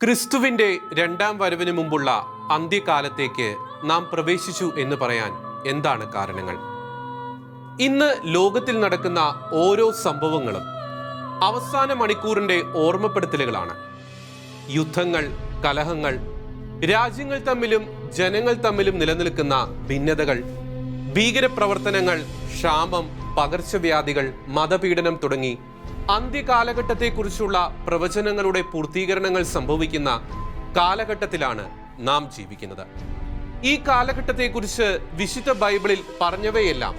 ക്രിസ്തുവിന്റെ രണ്ടാം വരവിന് മുമ്പുള്ള അന്ത്യകാലത്തേക്ക് നാം പ്രവേശിച്ചു എന്ന് പറയാൻ എന്താണ് കാരണങ്ങൾ? ഇന്ന് ലോകത്തിൽ നടക്കുന്ന ഓരോ സംഭവങ്ങളും അവസാന മണിക്കൂറിന്റെ ഓർമ്മപ്പെടുത്തലുകളാണ്. യുദ്ധങ്ങൾ കലഹങ്ങൾ രാജ്യങ്ങൾ തമ്മിലും ജനങ്ങൾ തമ്മിലും നിലനിൽക്കുന്ന ഭിന്നതകൾ ഭീകരപ്രവർത്തനങ്ങൾ ക്ഷാമം പകർച്ചവ്യാധികൾ മതപീഡനം തുടങ്ങി അന്ത്യകാലഘട്ടത്തെക്കുറിച്ചുള്ള പ്രവചനങ്ങളുടെ പൂർത്തീകരണങ്ങൾ സംഭവിക്കുന്ന കാലഘട്ടത്തിലാണ് നാം ജീവിക്കുന്നത്. ഈ കാലഘട്ടത്തെക്കുറിച്ച് വിശുദ്ധ ബൈബിളിൽ പറഞ്ഞവയെല്ലാം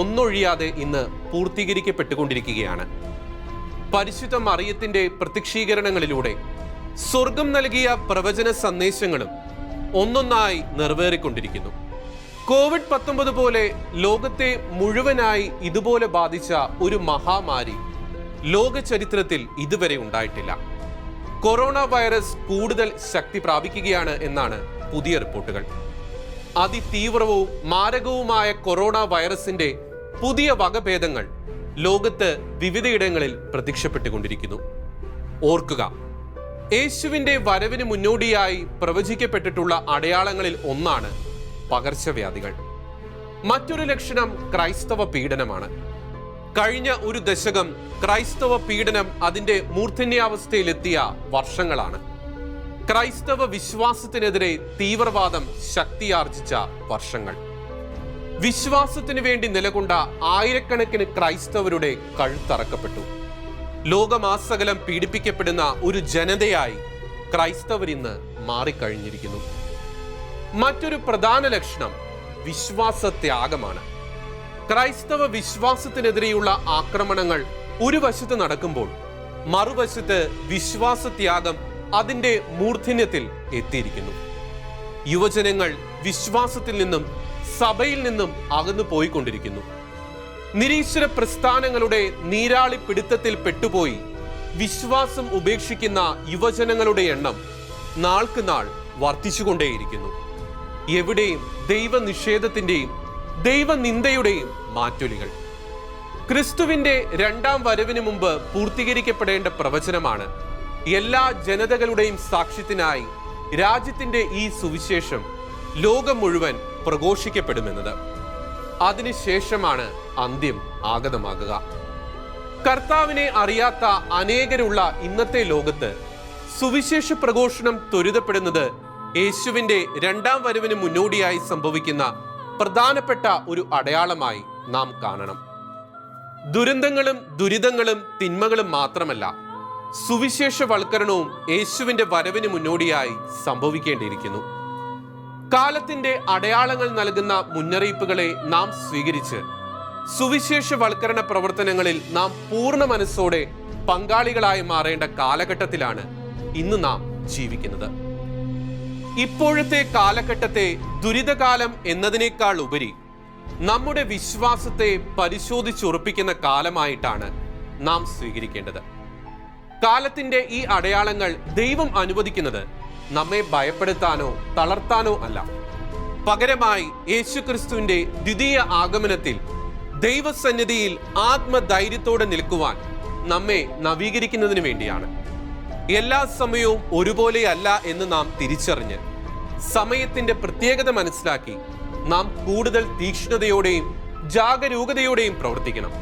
ഒന്നൊഴിയാതെ ഇന്ന് പൂർത്തീകരിക്കപ്പെട്ടുകൊണ്ടിരിക്കുകയാണ്. പരിശുദ്ധ മറിയത്തിന്റെ പ്രത്യക്ഷീകരണങ്ങളിലൂടെ സ്വർഗം നൽകിയ പ്രവചന സന്ദേശങ്ങളും ഒന്നൊന്നായി നിറവേറിക്കൊണ്ടിരിക്കുന്നു. കോവിഡ് പത്തൊമ്പത് പോലെ ലോകത്തെ മുഴുവനായി ഇതുപോലെ ബാധിച്ച ഒരു മഹാമാരി ലോക ചരിത്രത്തിൽ ഇതുവരെ ഉണ്ടായിട്ടില്ല. കൊറോണ വൈറസ് കൂടുതൽ ശക്തി പ്രാപിക്കുകയാണ് എന്നാണ് പുതിയ റിപ്പോർട്ടുകൾ. അതിതീവ്രവും മാരകവുമായ കൊറോണ വൈറസിന്റെ പുതിയ വകഭേദങ്ങൾ ലോകത്ത് വിവിധയിടങ്ങളിൽ പ്രത്യക്ഷപ്പെട്ടുകൊണ്ടിരിക്കുന്നു. ഓർക്കുക യേശുവിന്റെ വരവിന് മുന്നോടിയായി പ്രവചിക്കപ്പെട്ടിട്ടുള്ള അടയാളങ്ങളിൽ ഒന്നാണ് പകർച്ചവ്യാധികൾ. മറ്റൊരു ലക്ഷണം ക്രൈസ്തവ പീഡനമാണ്. കഴിഞ്ഞ ഒരു ദശകം ക്രൈസ്തവ പീഡനം അതിന്റെ മൂർധന്യാവസ്ഥയിലെത്തിയ വർഷങ്ങളാണ്. ക്രൈസ്തവ വിശ്വാസത്തിനെതിരെ തീവ്രവാദം ശക്തിയാർജിച്ച വർഷങ്ങൾ. വിശ്വാസത്തിനു വേണ്ടി നിലകൊണ്ട ആയിരക്കണക്കിന് ക്രൈസ്തവരുടെ കഴുത്തറക്കപ്പെട്ടു ലോകമാസകലം പീഡിപ്പിക്കപ്പെടുന്ന ഒരു ജനതയായി ക്രൈസ്തവർ ഇന്ന് മാറിക്കഴിഞ്ഞിരിക്കുന്നു. മറ്റൊരു പ്രധാന ലക്ഷണം വിശ്വാസത്യാഗമാണ്. ക്രൈസ്തവ വിശ്വാസത്തിനെതിരെയുള്ള ആക്രമണങ്ങൾ ഒരു വശത്ത് നടക്കുമ്പോൾ മറുവശത്ത് വിശ്വാസത്യാഗം അതിന്റെ മൂർധന്യത്തിൽ എത്തിയിരിക്കുന്നു. യുവജനങ്ങൾ വിശ്വാസത്തിൽ നിന്നും സഭയിൽ നിന്നും അകന്നു പോയിക്കൊണ്ടിരിക്കുന്നു. നിരീശ്വര പ്രസ്ഥാനങ്ങളുടെ നീരാളി പിടുത്തത്തിൽ പെട്ടുപോയി വിശ്വാസം ഉപേക്ഷിക്കുന്ന യുവജനങ്ങളുടെ എണ്ണം നാൾക്ക് നാൾ വർദ്ധിച്ചുകൊണ്ടേയിരിക്കുന്നു. എവിടെയും ദൈവനിഷേധത്തിന്റെയും ദൈവനിന്ദയുടെയും മാറ്റൊലികൾ. ക്രിസ്തുവിന്റെ രണ്ടാം വരവിന് മുമ്പ് പൂർത്തീകരിക്കപ്പെടേണ്ട പ്രവചനമാണ് എല്ലാ ജനതകളുടെയും സാക്ഷ്യത്തിനായി രാജ്യത്തിന്റെ ഈ സുവിശേഷം ലോകം മുഴുവൻ പ്രഘോഷിക്കപ്പെടുമെന്നത്. അതിനുശേഷമാണ് അന്ത്യം ആഗതമാകുക. കർത്താവിനെ അറിയാത്ത അനേകരുള്ള ഇന്നത്തെ ലോകത്ത് സുവിശേഷ പ്രഘോഷണം ത്വരിതപ്പെടുന്നത് യേശുവിന്റെ രണ്ടാം വരവിന് മുന്നോടിയായി സംഭവിക്കുന്ന പ്രധാനപ്പെട്ട ഒരു അടയാളമായി നാം കാണണം. ദുരന്തങ്ങളും ദുരിതങ്ങളും തിന്മകളും മാത്രമല്ല സുവിശേഷവൽക്കരണവും യേശുവിന്റെ വരവിന് മുന്നോടിയായി സംഭവിക്കേണ്ടിയിരിക്കുന്നു. കാലത്തിന്റെ അടയാളങ്ങൾ നൽകുന്ന മുന്നറിയിപ്പുകളെ നാം സ്വീകരിച്ച് സുവിശേഷവൽക്കരണ പ്രവർത്തനങ്ങളിൽ നാം പൂർണ മനസ്സോടെ പങ്കാളികളായി മാറേണ്ട കാലഘട്ടത്തിലാണ് ഇന്ന് നാം ജീവിക്കുന്നത്. ഇപ്പോഴത്തെ കാലഘട്ടത്തെ ദുരിതകാലം എന്നതിനേക്കാൾ ഉപരി നമ്മുടെ വിശ്വാസത്തെ പരിശോധിച്ചുറപ്പിക്കുന്ന കാലമായിട്ടാണ് നാം സ്വീകരിക്കേണ്ടത്. കാലത്തിന്റെ ഈ അടയാളങ്ങൾ ദൈവം അനുവദിക്കുന്നത് നമ്മെ ഭയപ്പെടുത്താനോ തളർത്താനോ അല്ല. പകരമായി യേശുക്രിസ്തുവിന്റെ ദ്വിതീയ ആഗമനത്തിൽ ദൈവസന്നിധിയിൽ ആത്മധൈര്യത്തോടെ നിൽക്കുവാൻ നമ്മെ നവീകരിക്കുന്നതിന് വേണ്ടിയാണ്. എല്ലാ സമയവും ഒരുപോലെയല്ല എന്ന് നാം തിരിച്ചറിഞ്ഞ് സമയത്തിന്റെ പ്രത്യേകത മനസ്സിലാക്കി നാം കൂടുതൽ തീക്ഷ്ണതയോടെയും ജാഗരൂകതയോടെയും പ്രവർത്തിക്കണം.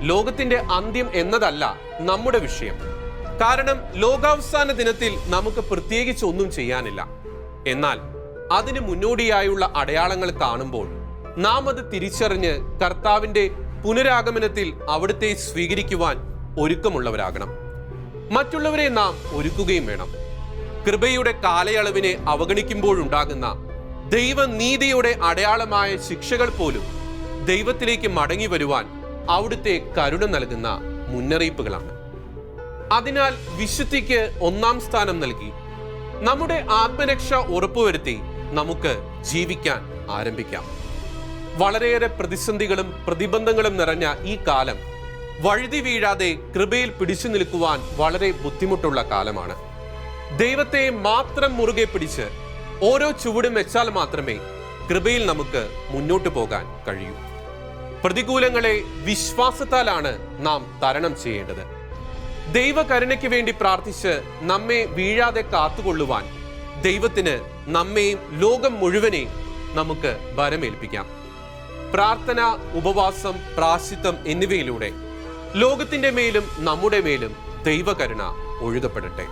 ലോകത്തിന്റെ അന്ത്യം എന്നതല്ല നമ്മുടെ വിഷയം. കാരണം ലോകാവസാന ദിനത്തിൽ നമുക്ക് പ്രത്യേകിച്ച് ഒന്നും ചെയ്യാനില്ല. എന്നാൽ അതിന് മുന്നോടിയായുള്ള അടയാളങ്ങൾ കാണുമ്പോൾ നാം അത് തിരിച്ചറിഞ്ഞ് കർത്താവിന്റെ പുനരാഗമനത്തിൽ അവിടുത്തെ സ്വീകരിക്കുവാൻ ഒരുക്കമുള്ളവരാകണം. മറ്റുള്ളവരെ നാം ഒരുക്കുകയും വേണം. കൃപയുടെ കാലയളവിനെ അവഗണിക്കുമ്പോഴുണ്ടാകുന്ന ദൈവനീതിയുടെ അടയാളമായ ശിക്ഷകൾ പോലും ദൈവത്തിലേക്ക് മടങ്ങി വരുവാൻ അവിടുത്തെ കരുണ നൽകുന്ന മുന്നറിയിപ്പുകളാണ്. അതിനാൽ വിശുദ്ധിക്ക് ഒന്നാം സ്ഥാനം നൽകി നമ്മുടെ ആത്മരക്ഷ ഉറപ്പുവരുത്തി നമുക്ക് ജീവിക്കാൻ ആരംഭിക്കാം. വളരെയേറെ പ്രതിസന്ധികളും പ്രതിബന്ധങ്ങളും നിറഞ്ഞ ഈ കാലം വഴുതി വീഴാതെ കൃപയിൽ പിടിച്ചു നിൽക്കുവാൻ വളരെ ബുദ്ധിമുട്ടുള്ള കാലമാണ്. ദൈവത്തെ മാത്രം മുറുകെ പിടിച്ച് ഓരോ ചുവടും വെച്ചാൽ മാത്രമേ കൃപയിൽ നമുക്ക് മുന്നോട്ട് പോകാൻ കഴിയൂ. പ്രതികൂലങ്ങളെ വിശ്വാസത്താലാണ് നാം തരണം ചെയ്യേണ്ടത്. ദൈവകരുണയ്ക്ക് വേണ്ടി പ്രാർത്ഥിച്ച് നമ്മെ വീഴാതെ കാത്തുകൊള്ളുവാൻ ദൈവത്തിന് നമ്മെയും ലോകം മുഴുവനെയും നമുക്ക് ഭരമേൽപ്പിക്കാം പ്രാർത്ഥന ഉപവാസം പ്രാശിത്വം എന്നിവയിലൂടെ ലോകത്തിന്റെ മേലും നമ്മുടെ മേലും ദൈവകരുണ ഒഴുകപ്പെടട്ടെ.